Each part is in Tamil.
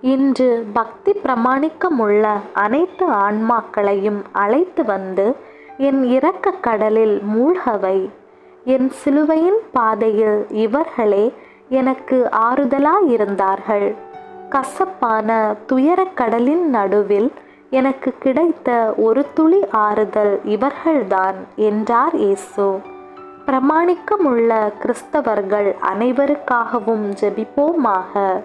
இன்று பக்தி பிரமாணிக்கமுள்ள அனைத்து ஆன்மாக்களையும் அழைத்து வந்து என் இரக்க கடலில் மூழ்கவை. என் சிலுவையின் பாதையில் இவர்களே எனக்கு ஆறுதலாயிருந்தார்கள். கசப்பான துயரக் கடலின் நடுவில் எனக்கு கிடைத்த ஒரு துளி ஆறுதல் இவர்கள்தான் என்றார் இயேசு. பிரமாணிக்கமுள்ள கிறிஸ்தவர்கள் அனைவருக்காகவும் ஜெபிப்போமாக.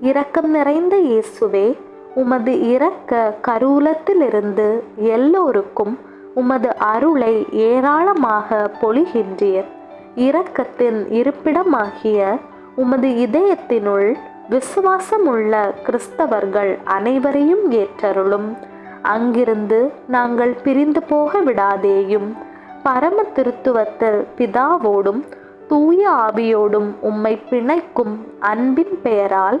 இரக்கம் நிறைந்த இயேசுவே உமது இரக்க கருவூலத்திலிருந்து எல்லோருக்கும் உமது அருளை ஏராளமாக பொழிகின்றீர். இரக்கத்தின் இருப்பிடமாகிய உமது இதயத்தினுள் விசுவாசமுள்ள கிறிஸ்தவர்கள் அனைவரையும் ஏற்றருளும். அங்கிருந்து நாங்கள் பிரிந்து போக விடாதேயும் பரம திருத்துவத்தில் பிதாவோடும் தூய ஆவியோடும் உம்மை பிணைக்கும் அன்பின் பெயரால்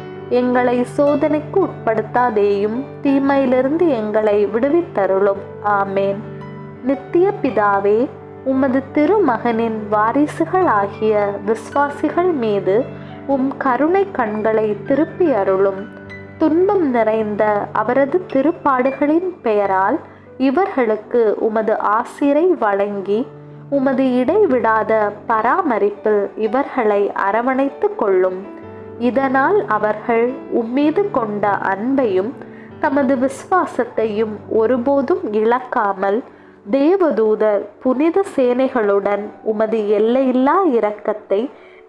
எங்களை சோதனைக்கு உட்படுத்தாதேயும் தீமையிலிருந்து எங்களை விடுவித்தருளும். ஆமேன். நித்திய பிதாவே உமது திருமகனின் வாரிசுகளாகிய விசுவாசிகள் மீது உம் கருணை கண்களை திருப்பி அருளும். துன்பம் நிறைந்த அவரது திருப்பாடுகளின் பெயரால் இவர்களுக்கு உமது ஆசிரை வழங்கி உமது இடைவிடாத பராமரிப்பில் இவர்களை அரவணைத்து கொள்ளும். இதனால் அவர்கள் உம்மீது கொண்ட அன்பையும் தமது விசுவாசத்தையும் ஒருபோதும் இழக்காமல் தேவதூதர் புனித சேனைகளுடன் உமது எல்லையில்லா இரக்கத்தை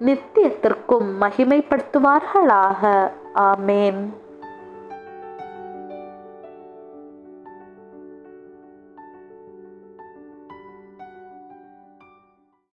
நித்தியத்திற்கும் மகிமைப்படுத்துவார்களாக. ஆமேன்.